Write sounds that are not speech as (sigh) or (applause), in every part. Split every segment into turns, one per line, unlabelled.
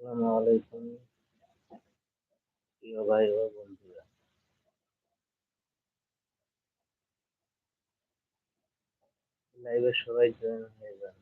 আসসালামু আলাইকুম। প্রিয় ভাই ও বন্ধুরা। লাইভে সবাই জয়েন হয়ে যান।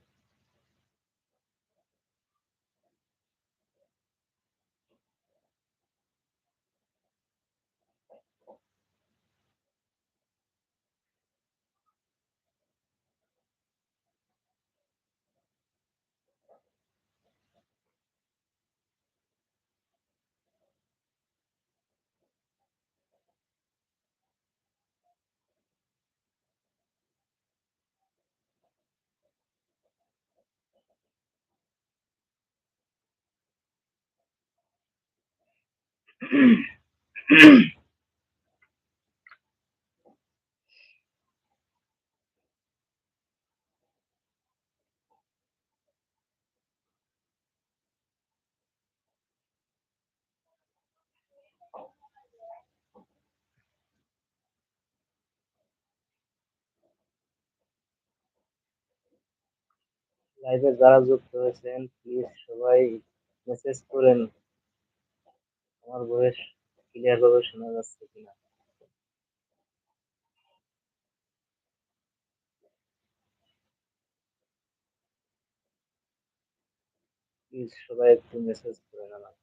লাইভে যারা যুক্ত হয়েছেন প্লিজ সবাই মেসেজ করেন। আমার বয়স ক্লিয়ার ভাবে শোনা যাচ্ছে কিনা। সবাই একটু মেসেজ করে আমাকে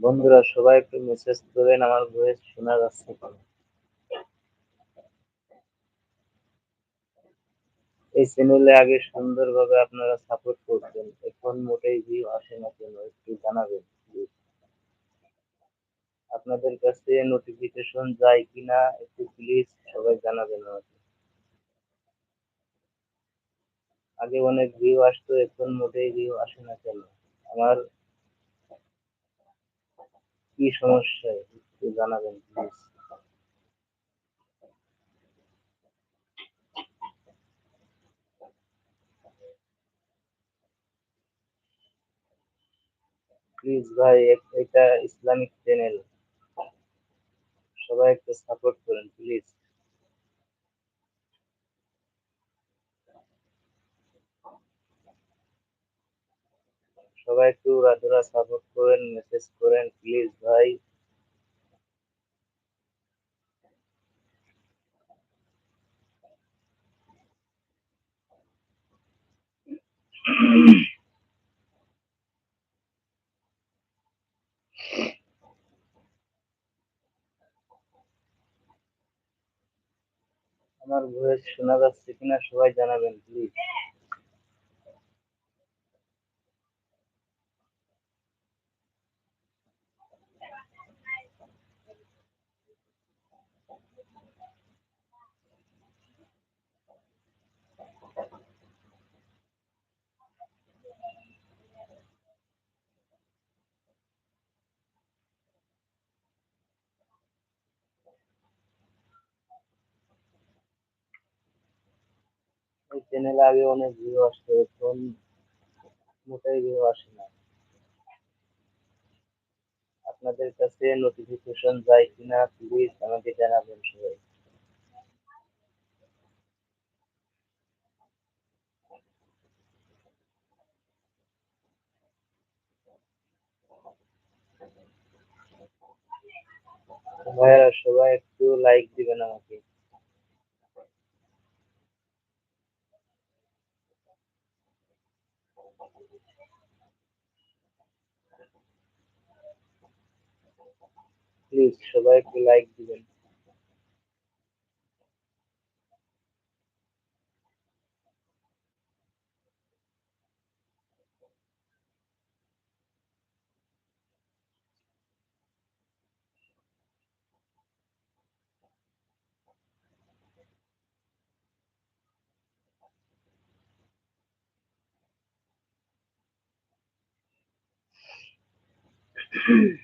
বন্ধুরা, সবাই একটু মেসেজ করেন, আমার ভয়েস শোনা যাচ্ছে কিনা এই চ্যানেলে আগে সুন্দরভাবে আপনারা সাপোর্ট করতেন এখন মোটেই ভিউ আসে না কেন, একটু জানাবেন আপনাদের কাছে নোটিফিকেশন যায় কিনা, একটু প্লিজ সবাই জানাবেন আমাকে। আগে অনেক ভিউ আসতো, এখন মোটেই ভিউ আসে না কেন। আমার কি সমস্যা? একটু জানাবেন প্লিজ প্লিজ ভাই এটা ইসলামিক চ্যানেল। সবাই একটু সাপোর্ট করেন প্লিজ সবাই একটু রাধুরা সাপোর্ট করেন মেসেজ করেন প্লিজ ভাই। আমার ভয়েস শোনা যাচ্ছে কিনা সবাই জানাবেন প্লিজ এই চ্যানেলে আগে অনেক ভিউ আসতো এখন মোটেই ভিউ আসে না। আপনাদের কাছে নোটিফিকেশন যায় কিনা প্লিজ আমাকে জানাবেন সবাই। ভাইয়ারা, সবাই একটু লাইক দিবেন আমাকে। প্লিজ সবাই একটু লাইক দিবেন। Mm-hmm. (laughs)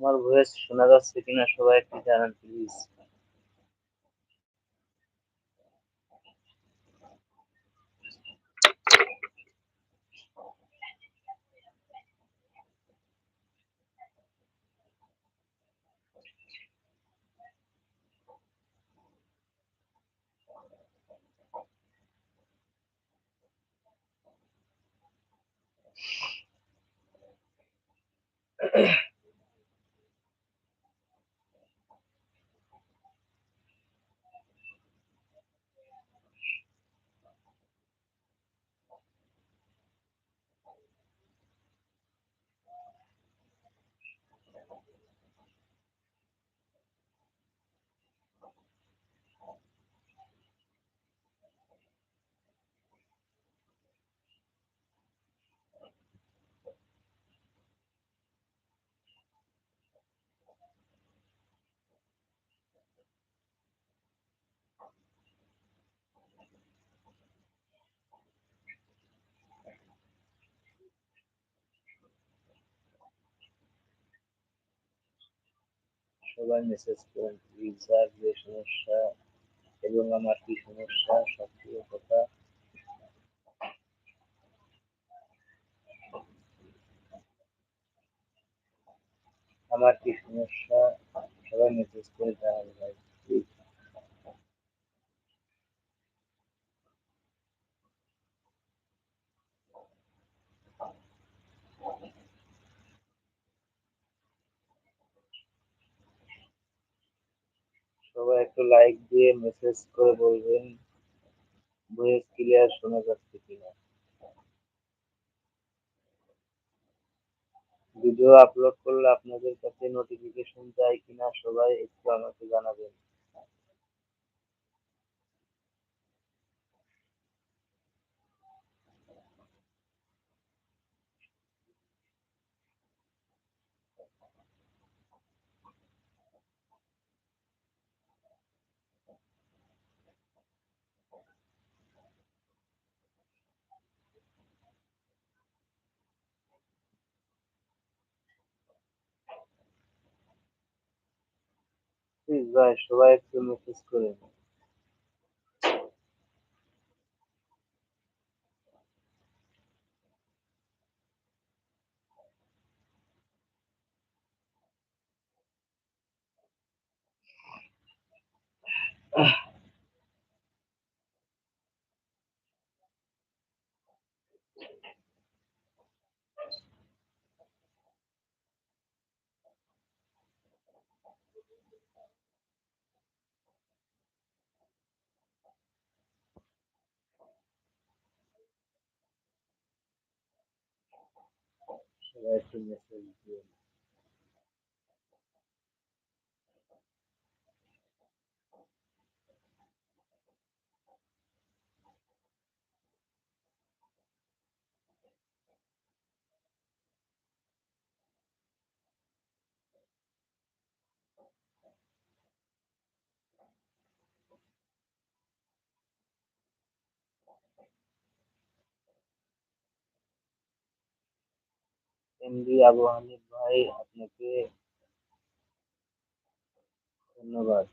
আমার ভয়েস শোনা যাচ্ছে কিনা সবাই একটু জানান প্লিজ (clears throat) সবাই মেসেজ করেন প্লিজ যে সমস্যা, এবং আমার কি সমস্যা সবগুলো কথা। আমার কি সমস্যা, সবাই মেসেজ করে জানান, ভাই প্লিজ সবাই একটু লাইক দিয়ে মেসেজ করে বলবেন। ভয়েস ক্লিয়ার শোনা যাচ্ছে কিনা। ভিডিও আপলোড করলে আপনাদের কাছে নোটিফিকেশন যায় কিনা সবাই একটু আমাকে জানাবেন। প্লিজ ভাই সবাই একটু মেসেজ করেন সবাই একটু এমডি আবু হানিফ ভাই, আপনাকে ধন্যবাদ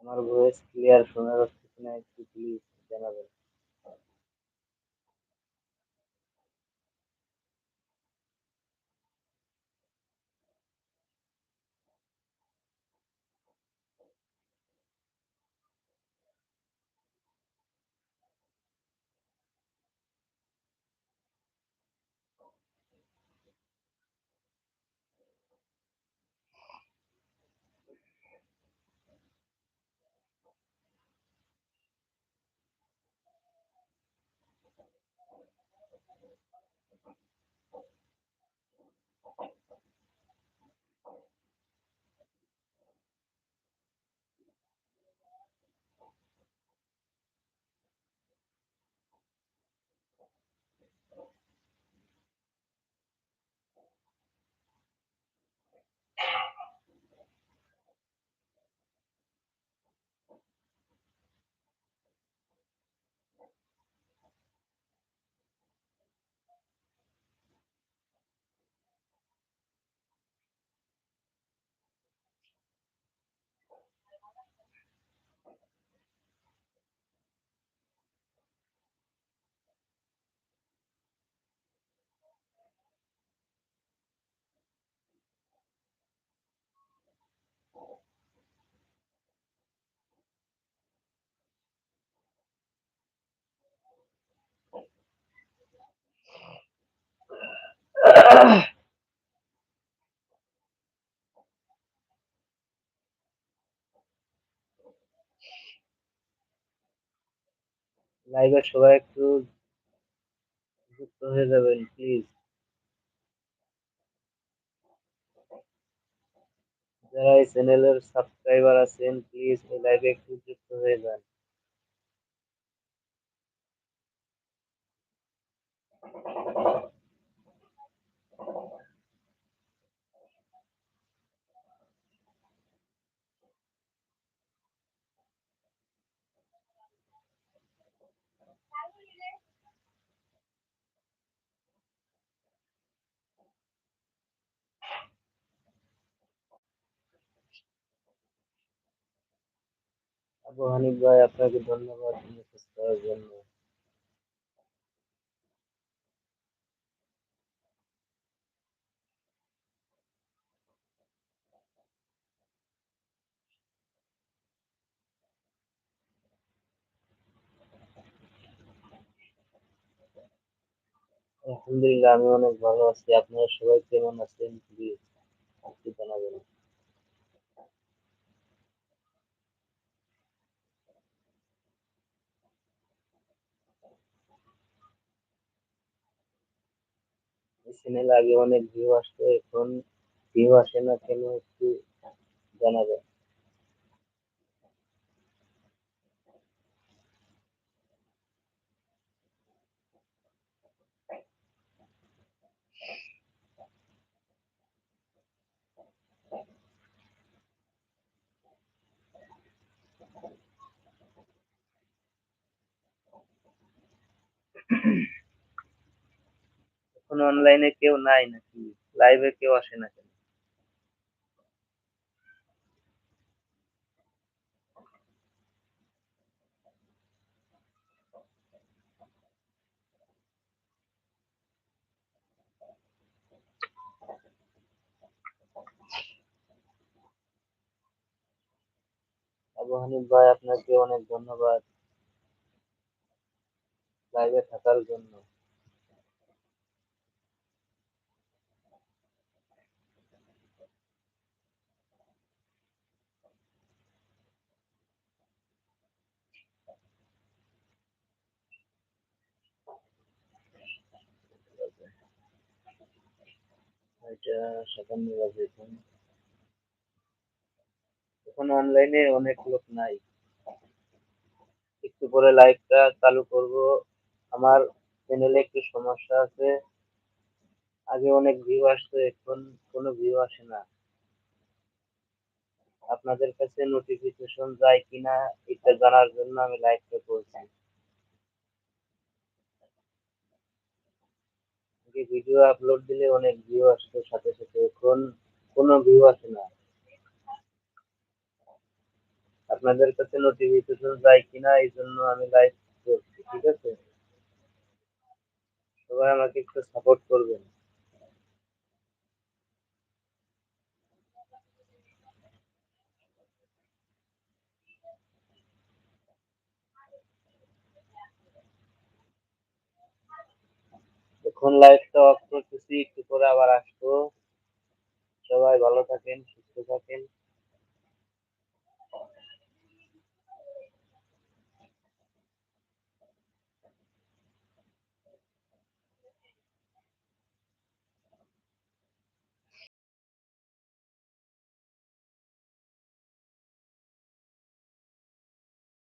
আমার ভয়েস ক্লিয়ার শোনা যাচ্ছে কিনা একটু প্লিজ জানাবেন। লাইভে সবাই একটু যুক্ত হয়ে যাবেন প্লিজ যারা এই চ্যানেলের সাবস্ক্রাইবার আছেন প্লিজ এই লাইভে একটু যুক্ত হয়ে যান। আবু হানিফ ভাই আপনাকে ধন্যবাদ মেসেজ করার জন্য আলহামদুলিল্লাহ আমি অনেক ভালো আছি আপনারা সবাই কেমন আছেন প্লিজ একটু জানাবেন চ্যানেলে আগে অনেক ভিউ আসতো এখন ভিউ আসে না কেন একটু জানাবেন এখন অনলাইনে কেউ নাই নাকি? লাইভে কেউ আসে না কেন? আবু ভাই, আপনাকে অনেক ধন্যবাদ। লাইভে থাকার জন্য। এটা এখন এখন অনলাইনে অনেক লোক নাই। একটু পরে লাইভটা চালু করব। আমার চ্যানেলে একটু সমস্যা আছে। আগে অনেক ভিউ আসতো, এখন কোনো ভিউ আসে না। আপনাদের কাছে নোটিফিকেশন যায় কিনা, এটা জানার জন্য আমি লাইভটা করছি। আগে ভিডিও আপলোড দিলে অনেক ভিউ আসতো সাথে সাথে। এখন কোনো ভিউ আসে না। আপনাদের কাছে নোটিফিকেশন যায় কিনা এই জন্য আমি লাইভ করছি, ঠিক আছে? সবাই আমাকে একটু সাপোর্ট করবেন। এখন লাইভটা অফ করতেছি একটু পরে আবার আসব। সবাই ভালো থাকেন সুস্থ থাকেন।